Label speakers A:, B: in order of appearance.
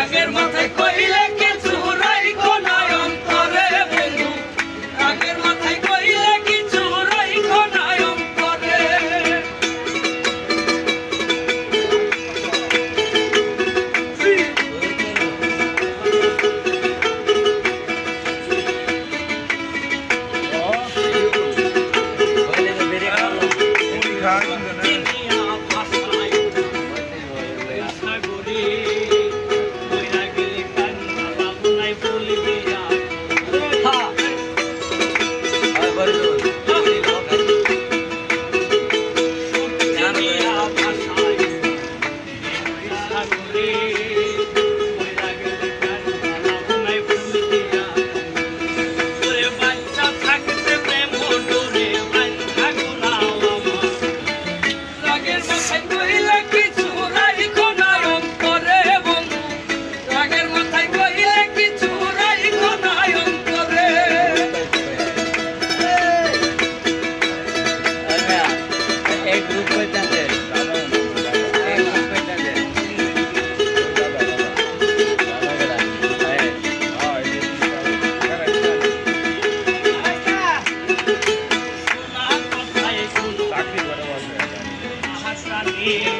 A: রাগের মাথায় কইলে Thank you.